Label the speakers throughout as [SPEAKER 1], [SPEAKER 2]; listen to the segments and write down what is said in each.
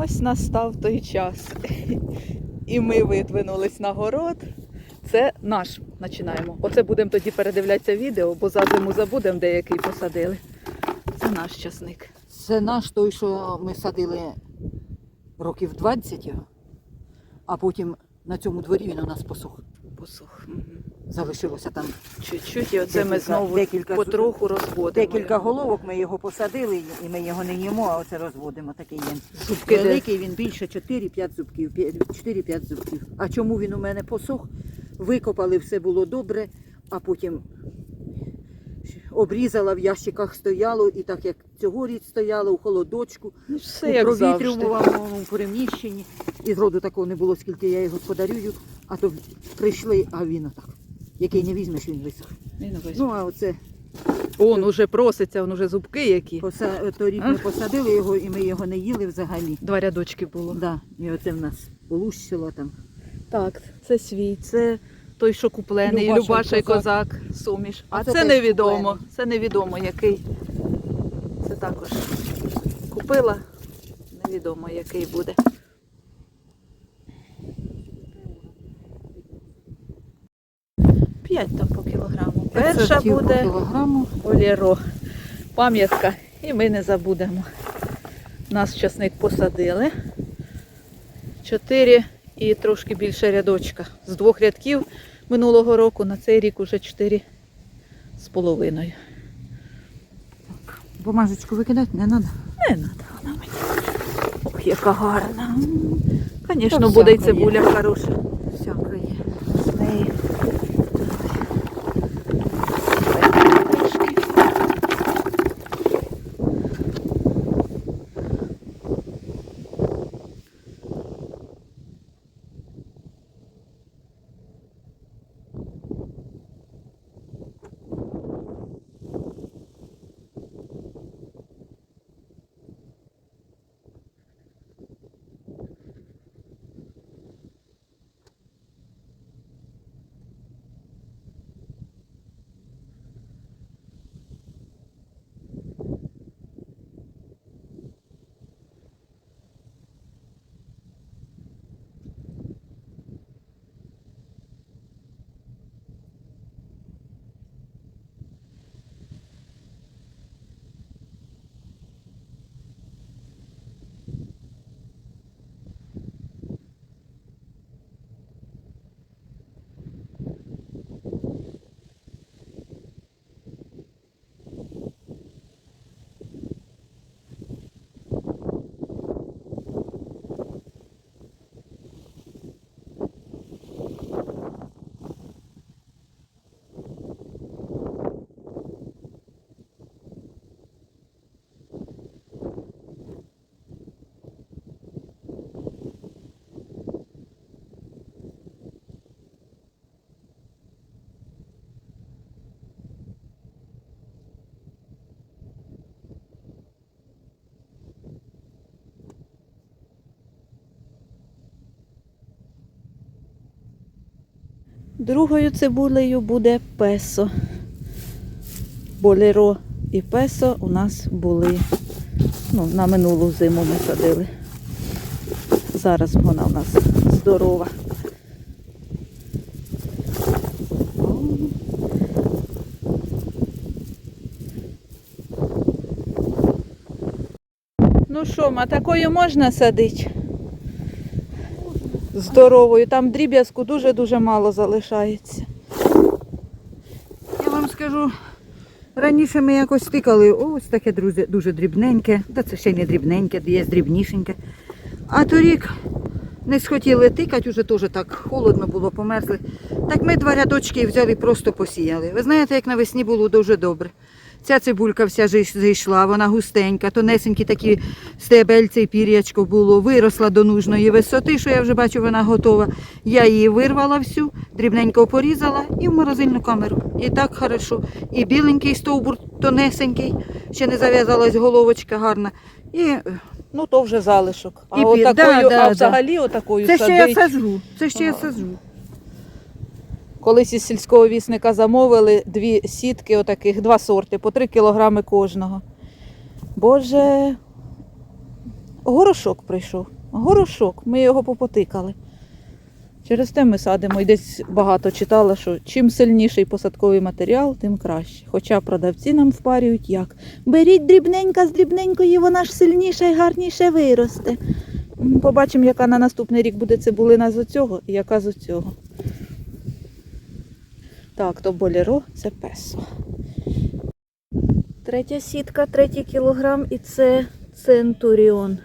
[SPEAKER 1] Ось настав той час. І ми видвинулись на город. Це наш починаємо. Оце будемо тоді передивлятися відео, бо за зиму забудемо деякий посадили. Це наш часник.
[SPEAKER 2] Це наш той, що ми садили років 20 а потім на цьому дворі він у нас посух.
[SPEAKER 1] Посух.
[SPEAKER 2] Залишилося там
[SPEAKER 1] Чуть-чуть, і оце ми
[SPEAKER 2] Декілька-
[SPEAKER 1] знову
[SPEAKER 2] декілька
[SPEAKER 1] потроху розводимо.
[SPEAKER 2] декілька головок, ми його посадили і ми його не їмо, а оце розводимо. Такий він.
[SPEAKER 1] Зубки де?
[SPEAKER 2] Великий він більше 4-5 зубків. 4-5 зубків. А чому він у мене посох? Викопали, все було добре, а потім обрізала в ящиках стояло, і так як цьогоріч стояло у холодочку,
[SPEAKER 1] Ну, Все
[SPEAKER 2] у
[SPEAKER 1] як завжди.
[SPEAKER 2] провітрюваному приміщенні. І зроду такого не було, скільки я його подарюю, а то прийшли, а він отак. Який не візьмеш, він висох.
[SPEAKER 1] Він весь.
[SPEAKER 2] Ну, а оце
[SPEAKER 1] Он уже проситься, он уже зубки які.
[SPEAKER 2] поса... торік ми посадили його, і ми його не їли взагалі.
[SPEAKER 1] Два рядочки було.
[SPEAKER 2] Да, і оце в нас полущило там.
[SPEAKER 1] Так, це свій, це той, що куплений,
[SPEAKER 2] Любаша
[SPEAKER 1] Любаша і
[SPEAKER 2] козак.
[SPEAKER 1] козак, суміш. А,
[SPEAKER 2] А
[SPEAKER 1] це,
[SPEAKER 2] це
[SPEAKER 1] невідомо.
[SPEAKER 2] куплений.
[SPEAKER 1] Це невідомо який. Це також купила. Невідомо який буде. П'ять там по кілограму. Перша буде
[SPEAKER 2] кілограму.
[SPEAKER 1] Олєро. Пам'ятка. І ми не забудемо. Нас часник посадили. Чотири і трошки більше рядочка. З двох рядків минулого року на цей рік уже чотири з половиною.
[SPEAKER 2] Бумажечку викидати не треба.
[SPEAKER 1] Не треба вона мені. Ох, яка гарна. Звісно, буде
[SPEAKER 2] є.
[SPEAKER 1] цибуля хороша. Другою цибулею буде песо. Болеро і песо у нас були. Ну, на минулу зиму ми садили. Зараз вона у нас здорова. Ну що, ма, такою можна садити? Здоровою. Там дріб'язку дуже-дуже мало залишається.
[SPEAKER 2] Я вам скажу, раніше ми якось стикали, ось таке друзі, дуже дрібненьке, та це ще не дрібненьке, є дрібнішеньке. А торік не схотіли тикати, вже теж так холодно було, померзли. Так ми два рядочки взяли, просто посіяли. Ви знаєте, як навесні було дуже добре. Ця цибулька вся зійшла, вона густенька, тонесенькі такі стебельці і пір'ячко було, виросла до нужної висоти, що я вже бачу, вона готова. Я її вирвала всю, дрібненько порізала і в морозильну камеру. І так хорошо. І біленький стовбур тонесенький, ще не зав'язалась головочка гарна. І
[SPEAKER 1] Ну, то вже залишок. А
[SPEAKER 2] І під-
[SPEAKER 1] отакою,
[SPEAKER 2] да, да,
[SPEAKER 1] а
[SPEAKER 2] да.
[SPEAKER 1] взагалі отакою
[SPEAKER 2] це ще я
[SPEAKER 1] садить.
[SPEAKER 2] сажу. Це ще я сажу.
[SPEAKER 1] Колись із сільського вісника замовили дві сітки отаких, два сорти, по три кілограми кожного. Боже, горошок прийшов. Горошок, ми його попотикали. Через те ми садимо. І десь багато читала, що чим сильніший посадковий матеріал, тим краще. Хоча продавці нам впарюють як. Беріть дрібненька з дрібненької, вона ж сильніша і гарніше виросте. Побачимо, яка на наступний рік буде цибулина з оцього і яка з оцього. Так, то боліро це песо. Третя сітка, третій кілограм і це центуріон.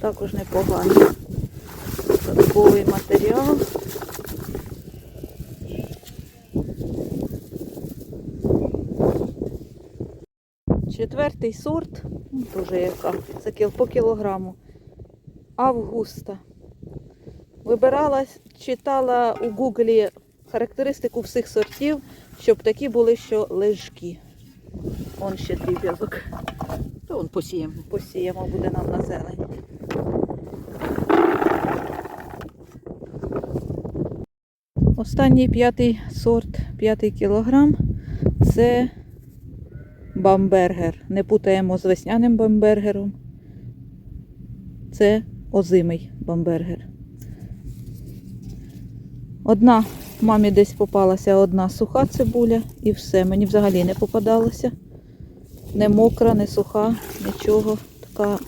[SPEAKER 1] Також непоганий посадковий матеріал. Четвертий сорт, ну, теж яка, це по кілограму. Августа. Вибирала, читала у гуглі характеристику всіх сортів, щоб такі були, що лежкі. Он ще дріб'язок.
[SPEAKER 2] То он посіємо.
[SPEAKER 1] Посіємо, буде нам на зелень. Останній п'ятий сорт, п'ятий кілограм, це бамбергер. Не путаємо з весняним бамбергером. Це озимий бамбергер. Одна мамі десь попалася одна суха цибуля і все. Мені взагалі не попадалося. Не мокра, не суха, нічого. Така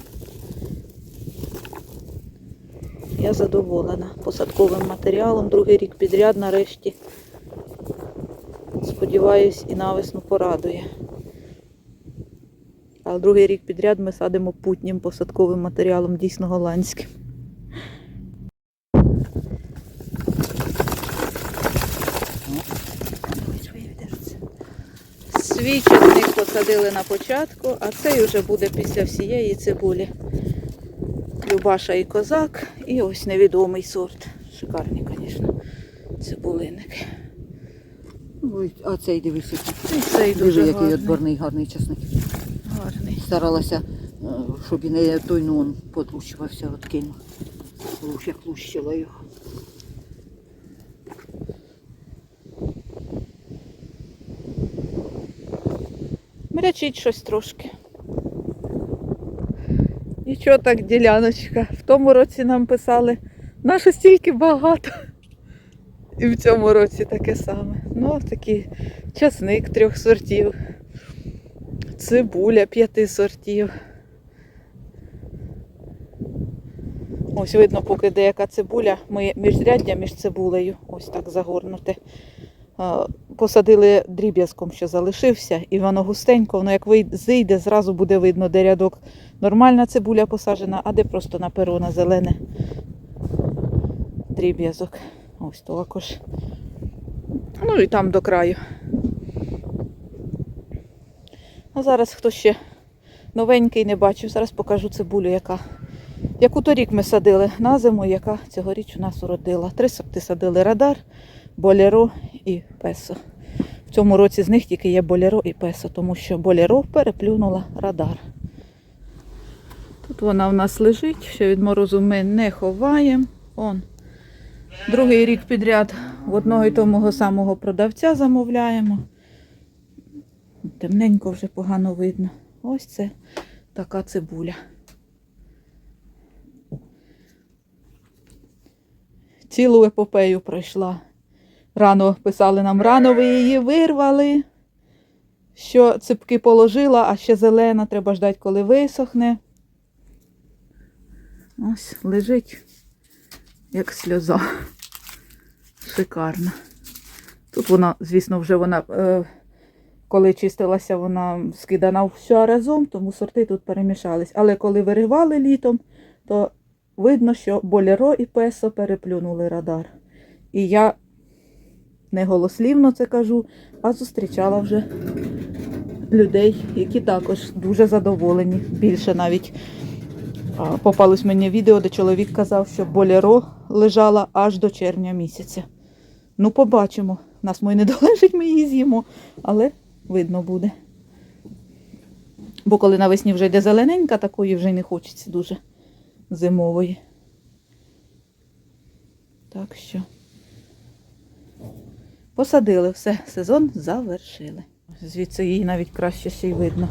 [SPEAKER 1] я задоволена посадковим матеріалом. Другий рік підряд нарешті. Сподіваюсь, і навесну порадує. А другий рік підряд ми садимо путнім посадковим матеріалом, дійсно голландським. Свій часник посадили на початку, а цей вже буде після всієї цибулі. Любаша і козак, і ось невідомий сорт. Шикарні, звісно, цибулинники.
[SPEAKER 2] Ой, а цей.
[SPEAKER 1] І цей
[SPEAKER 2] Дуже
[SPEAKER 1] дуже
[SPEAKER 2] який
[SPEAKER 1] гарний.
[SPEAKER 2] отборний гарний часник.
[SPEAKER 1] гарний.
[SPEAKER 2] Старалася, е, щоб і не той ну, он подлущувався, от кинув. Луч, як лущила його.
[SPEAKER 1] Мрячить щось трошки. Нічого так, діляночка. В тому році нам писали, наше стільки багато. І в цьому році таке саме. Ну, такий часник трьох сортів, цибуля п'яти сортів. Ось видно, поки деяка цибуля, ми міжряддя між цибулею, ось так загорнуте. Посадили дріб'язком, що залишився, і воно густенько, воно як зійде, зразу буде видно, де рядок нормальна цибуля посаджена, а де просто на перо на зелене дріб'язок. Ось також. Ну і там до краю. А зараз хто ще новенький не бачив, зараз покажу цибулю, яка. Яку торік ми садили на зиму, яка цьогоріч у нас уродила. Три сорти садили радар, болеро і песо. В цьому році з них тільки є болеро і песо, тому що болеро переплюнула радар. Тут вона в нас лежить, ще від морозу ми не ховаємо. Он. Другий рік підряд в одного і того самого продавця замовляємо. Темненько вже погано видно. Ось це така цибуля. Цілу епопею пройшла. Рано писали нам, рано ви її вирвали. Що ципки положила, а ще зелена, треба ждати, коли висохне. Ось лежить, як сльоза. Шикарна. Тут вона, звісно, вже вона, е, коли чистилася, вона скидана вся разом, тому сорти тут перемішались. Але коли виривали літом, то видно, що болеро і песо переплюнули радар. І я не голослівно це кажу, а зустрічала вже людей, які також дуже задоволені. Більше навіть попалось мені відео, де чоловік казав, що болеро лежала аж до червня місяця. Ну, побачимо. Нас мої не долежить, ми її з'їмо, але видно буде. Бо коли навесні вже йде зелененька, такої вже й не хочеться дуже зимової. Так що посадили все, сезон завершили. Звідси її навіть краще ще й видно.